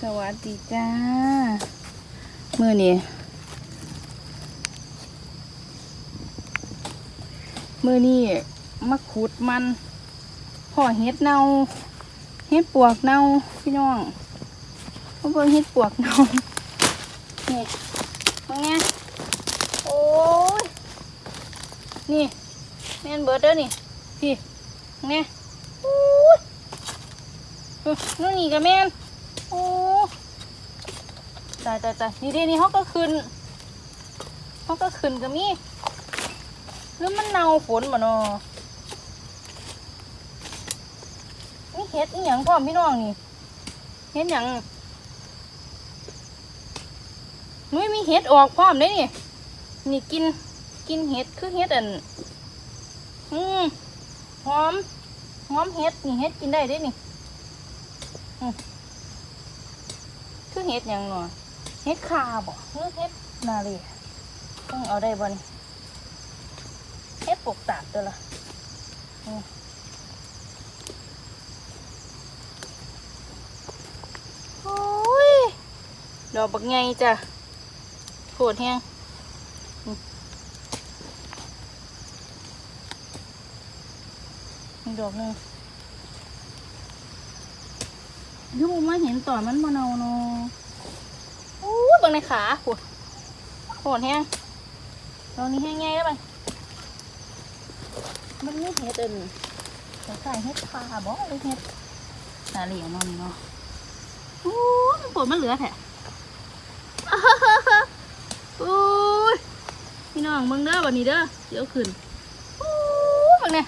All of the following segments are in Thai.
สวัสดีจ้า มือนี่มือนี่มาขุดมันพ่อเฮ็ดเนาเฮ็ดปวกเนาพี่น้องมาเบิ่งเฮ็ดปวกเนานี่ตรงเนี้ยโอ้ยนี่แม่นเบิดเด้อนี่พี่ตรงเนี้ยโอ้ยนู่นนี่ก็แม่น อ้ตายตายตายนี่เดียวนี้เขาก็ขึ้นเขาก็ขึ้นก็มีหรือมันเน่าฝนบ่เนาะมีเห็ดอีหยังพร้อมพี่น้องนี่เห็ดหยังนุ้ยมีเห็ดออกพร้อมได้นี่นี่กินกินเห็ดคือเห็ดอันอืมหอมหอมเห็ดนี่เห็ดกินได้ได้นี่ คือเฮ็ดหยังหนอเฮ็ดคาบ่หรือเฮ็ดนาเลียต้องเอาได้บ่นี่เฮ็ดปกตากตัวละโอ้ยดอกบักไงจ้ะโคตรแห้งดอกหนึง ยูมาเห็นต่อมันมาเนาเนาะอู้บังในขาโหดโหดแห้งตอนนี้แห้งไงแล้วไปมันไม่เห็ดเอินแต่ใส่เห็ดปลาบ่หรือเห็ดตาเหลียงเนาะนี่เนาะอู้มันปวดมันเหลือแท้อู้ยพี่น้องมึงเด้อวันนี้เด้อเดี๋ยวขึ้นอู้มึงเนี่ย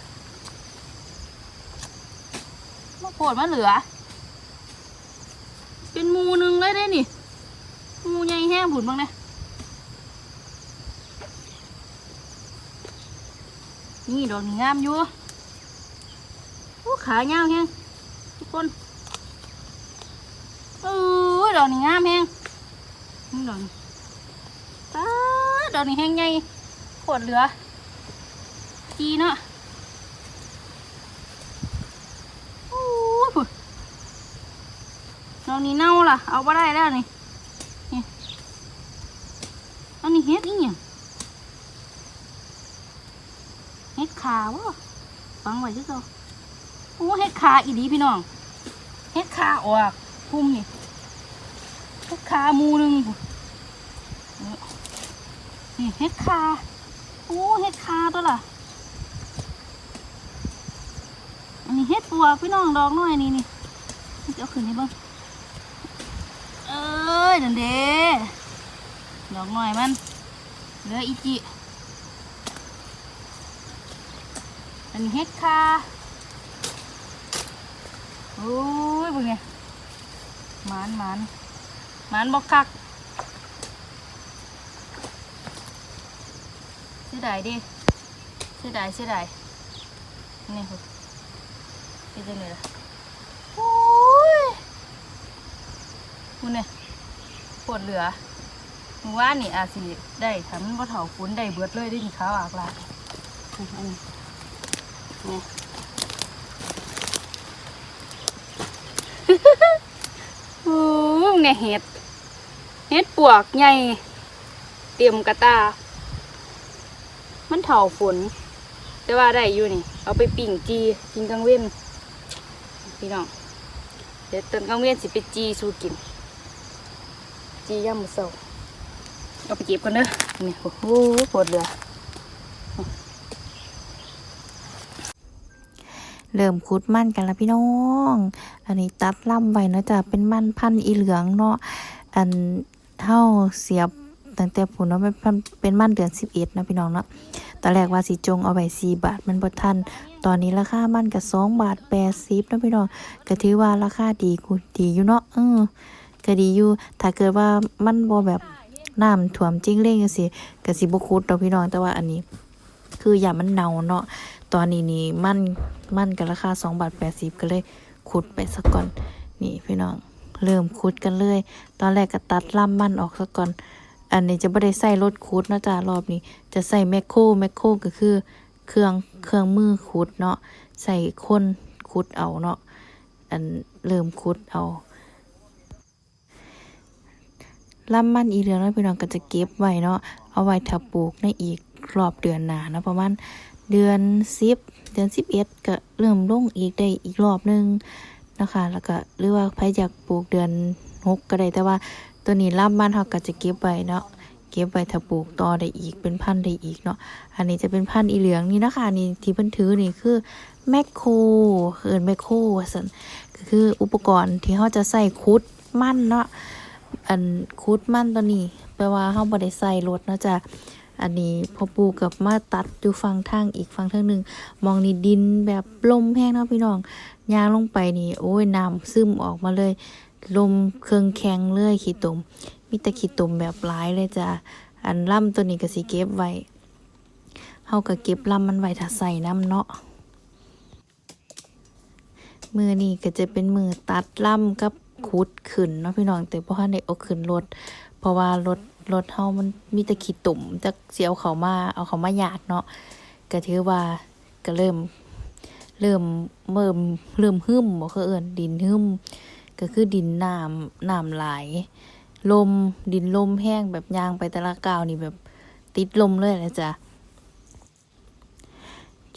มันปวดมันเหลือ เป็นมูนึงเลยได้นี่มูใหญ่แห้งผุนบ้างนะนี่ดอกนี่งามอยู่โอ้ขาเงาแห้งทุกคนเออดอกนี่งามแห้งนี่ดอกนี่ตาดอกนี่แห้งใหญ่ปวดเหลือจีเนาะโอ้ยพุ่น ดอกนี่เน่าล่ะ เอาไปได้แล้วนี่นอันนี้เฮ็ดอีหยังเฮ็ดขาวะฟังไว้ที่เขาโอ้เฮ็ดขาอีดีพี่น้องเฮ็ดขาออกพุ่มนี่เฮ็ดขาหมูหนึงพุ่นนี่เฮ็ดขาโอ้เฮ็ดขาตัวล่ะอันนี้เฮ็ดปวพี่น้องดอกน้อยนี่นี่เดี๋ยวขึ้นให้เบิ่ง ยนั่นเด้ดอกหน่อยมันเหลืออีจิอันนี้เฮ็ดคาโอ้ยเป็นไงหมานหมานหมานบอกคักเสียดายดิเสียดายเสียดายนี่คุณเป็นจังไงล่ะโอ้ยคุณเนี่ย ปวดเหลือหมู่ว่านี่อาสิได้ทำมันบ่เถาฝนได้เบิดเลยได้นี่ขาวอากลากอันนี้นี่โอ้เนี่ยเห็ด เห็ดปวกใหญ่ เตรียมกระตา มันเถาฝน แต่ว่าได้อยู่นี่ เอาไปปิ่งจีกินกลางเว้นพี่น้อง เดี๋ยวตอนกลางเว้นสิไปจีสู้กิน จีย่ำมือเสาเอาไปเก็บกันเด้อนี่โอ้โหปวดเหลือเริ่มคุดมันกันแล้วพี่น้อง อันนี้ตัดล่ำไว้เนาะจ้ะเป็นมันพันธุ์อีเหลืองเนาะ อันเท่าเสียบตั้งแต่ผุนเนาะเป็นพันเป็นมันเดือนสิบเอ็ดนะพี่น้องเนาะตอนแรกว่าสิจงเอาไว้สี่บาทมันบ่ทัน ตอนนี้ราคามันก็สองบาทแปดสิบนะพี่น้องก็ถือว่าราคาดีกูดีอยู่เนาะเออ ก็ดีอยู่ถ้าเกิดว่ามันบ่แบบน้ำท่วมจริงเร่งจังซี่ก็สิบ่คุดดอกพี่น้องแต่ว่าอันนี้ คืออย่ามันเน่าเนาะตอนนี้นี่มันมันกันราคาสองบาทแปดสิบก็เลยขุดไปสักก่อนนี่พี่น้องเริ่มขุดกันเลย ตอนแรกก็ตัดล่ำมันออกสักก่อน อันนี้จะไม่ได้ใส่รถขุดนะจ้ารอบนี้ จะใส่แมคโครแมคโครก็คือ เครื่องเครื่องมือขุดเนาะใส่คนขุดเอาเนาะอันเริ่มขุดเอา ลำมันอีเหลืองแล้วพี่น้องก็จะเก็บไว้เนาะเอาไว้ถ้าปลูกในอีกรอบเดือนหน้าเนาะประมาณเดือน10เดือน11ก็เริ่มลงอีกได้อีกรอบหนึงนะคะแล้วก็หรือว่าใครอยากปลูกเดือน6ก็ได้แต่ว่าตัวนี้ลำมันเฮาก็จะเก็บไว้เนาะเก็บไว้ถ้าปลูกต่อได้อีกเป็นพันได้อีกเนาะอันนี้จะเป็นพันอีเหลืองนี่นะคะนี่ที่เพิ่นถือนี่คือแมคโครเอินแมคโครว่าซั่นก็คืออุปกรณ์ที่เขาจะใส่คุดมันเนาะ อันคุดมันตัวนี้ แปลว่าเขาบ่ได้ใส่รถเนาะจ้ะอันนี้พอปลูกกับมาตัดอยู่ฝั่งทางอีกฝั่งทางหนึ่งมองนี่ดินแบบลมแห้งเนาะพี่น้องยางลงไปนี่ โอ้ยน้ำซึมออกมาเลย ลมเครื่องแข็งเลยขี้ตุ่มมีแต่ขี้ตุ่มแบบหลายเลยจ้ะอันล่ำตัวนี้ก็สิเก็บไว้เฮาก็เก็บล่ำมันไว้ถ้าใส่น้ำเนาะมือนี่ก็จะเป็นมือตัดล่ำกับ ขุดขึ้นเนาะพี่น้องแต่พอทันได้เอาขึ้นรถ เพราะว่ารถรถเฮามันมีแต่ขี้ตุ่มจักสิเอาเขามาเอาเขามาหยาดเนาะก็ถือว่าก็เริ่ม เริ่มเริ่มเริ่มหึมบ่คือเอิ้นดินหึมก็คือดินน้ำน้ำไหลายลมดินลมแห้งแบบยางไปแต่ละก้าวนี่แบบติดลมเลยนะจ๊ะ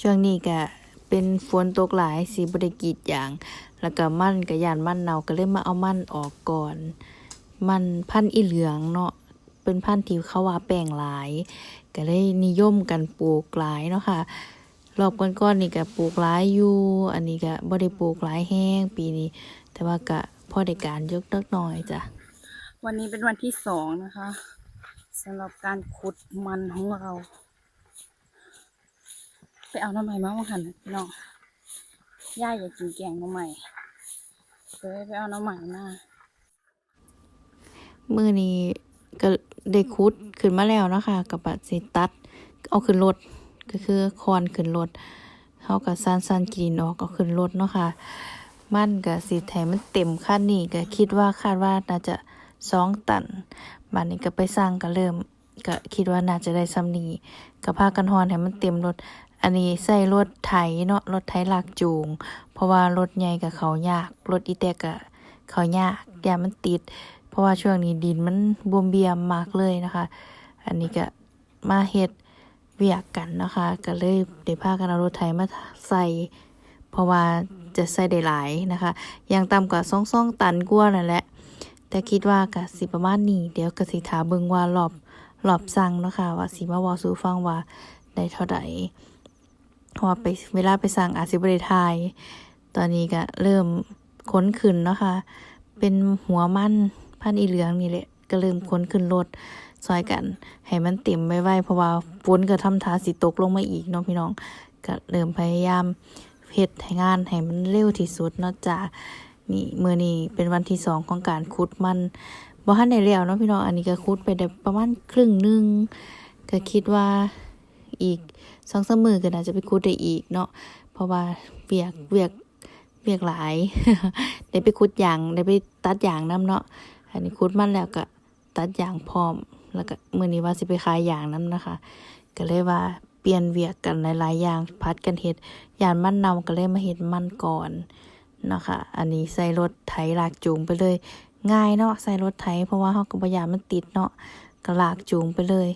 ช่วงนี้ก็ เป็นฝนตกหลายสีบริกรีดอย่าง แล้วก็มันกับยานมันเนาก็เลยมาเอามันออกก่อน มันพันอีเหลืองเนาะเป็นพันธุ์ที่เขาว่าแปลงหลาย ก็เลยนิยมกันปลูกหลายเนาะค่ะรอบก่อนๆนี่ก็ปลูกหลายอยู่ อันนี้ก็บ่ได้ปลูกหลายแห้งปีนี้ แต่ว่าก็พอได้การยกเล็กน้อยจ้ะวันนี้เป็นวันที่สองนะคะสำหรับการขุดมันของเรา ไปเอาน้ำใหม่มาว่าหันพี่น้องย่าอยากกินแกงน้ำใหม่เลยไปเอาน้ำใหม่มามือนี้ก็ได้คุดขึ้นมาแล้วนะคะกับบัสิตัด เอาขึ้นรถก็คือคอนขึ้นรถเขากับซานซานกินออกก็ขึ้นรถเนาะค่ะมันกับสีไทยมันเต็มขั้นนี่ก็คิดว่าคาดว่าน่าจะสองตันบัดนี้ก็ไปสร้างก็เริ่มก็คิดว่าน่าจะได้ซ้ำนี้ก็พากันฮอนให้มันเต็มรถ อันนี้ใส่รถไถเนาะรถไถลากจูง เพราะว่ารถใหญ่กับเขายาก รถอีแตกกับเขายากยามันติด เพราะว่าช่วงนี้ดินมันบวมเบียมมากเลยนะคะ อันนี้ก็มาเฮ็ดเวียกกันนะคะ ก็เลยได้พากันเอารถไถมาใส่เพราะว่าจะใส่ได้หลายนะคะอย่างต่ำกว่าสองสองตันกว่านั่นแหละ แต่คิดว่าก็สิประมาณนี้ เดี๋ยวก็สิถาเบิงว่ารอบรอบสั่งเนาะคะว่าสิมาว้าสู่ฟังว่าได้เท่าใด เพราะว่าไปเวลาไปสั่งอาจสิบ่ไทาย ตอนนี้ก็เริ่มค้นขึ้นเนาะคะเป็นหัวมันพันอีเหลืองนี่แหละก็เริ่มค้นขึ้นรถซอยกัน ให้มันเต็มไว้ๆเพราะว่าฝนก็ทำท่าสิตกลงมาอีกเนาะพี่น้องก็เริ่มพยายามเฮ็ดให้งานให้มันเร็วที่สุดเนาะจ้ะนี่มื้อนี้เป็นวันที่สองของการขุดมันบ่ทันได้แล้วเนาะพี่น้องอันนี้ก็ขุดไปได้ประมาณครึ่งหนึงก็คิดว่าอีก สองสามมือก็น่าจะไปขุดได้อีกเนาะเพราะว่าเวียกเวียกเวียกหลาย ได้ไปขุดยางได้ไปตัดยางน้ำเนาะอันนี้ขุดมันแล้วก็ตัดยางพร้อม แล้วก็มือนี้ว่าสิไปขายยางน้ำนะคะ ก็เลยว่าเปลี่ยนเวียกกันหลายๆอย่างพัดกันเฮ็ดยานมันเนาก็เลยมาเฮ็ดมันก่อนนะคะอันนี้ใส่รถไถลากจูงไปเลย ง่ายเนาะใส่รถไถเพราะว่าเฮาก็บ่ยามันติดเนาะก็ลากจูงไปเลย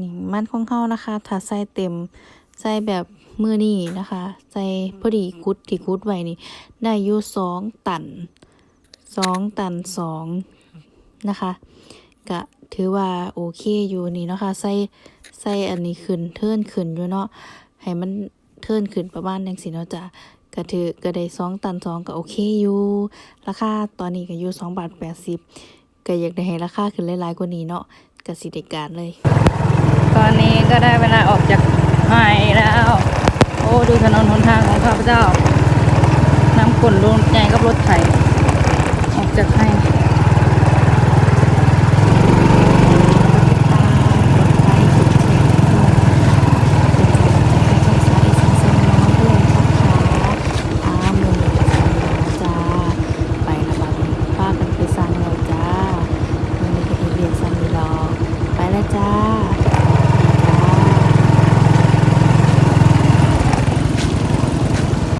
นี่มันของเฮานะคะ ถ้าใส่เต็มใส่แบบมือนี่นะคะ ใส่พอดีคุดที่คุดไว้นี่ ได้อยู่สองตันสองตันสองนะคะก็ถือว่าโอเคอยู่นี่เนาะคะใส่ใส่อันนี้ขึ้นเทิร์นขึ้นอยู่เนาะให้มันเทิร์นขึ้นประมาณจังสิเนาะจ้ะก็ถือก็ได้สองตันสองก็โอเคอยู่ราคาตอนนี้ก็อยู่สองบาทแปดสิบ ก็อยากได้ให้ราคาขึ้นหลายๆกว่านี้เนาะก็สิได้การเลย ตอนนี้ก็ได้เวลาออกจากไห้แล้ว โอ้ดูถนนหนทางของข้าพเจ้าน้ำกลนรถใหญ่กับรถไถออกจากไห้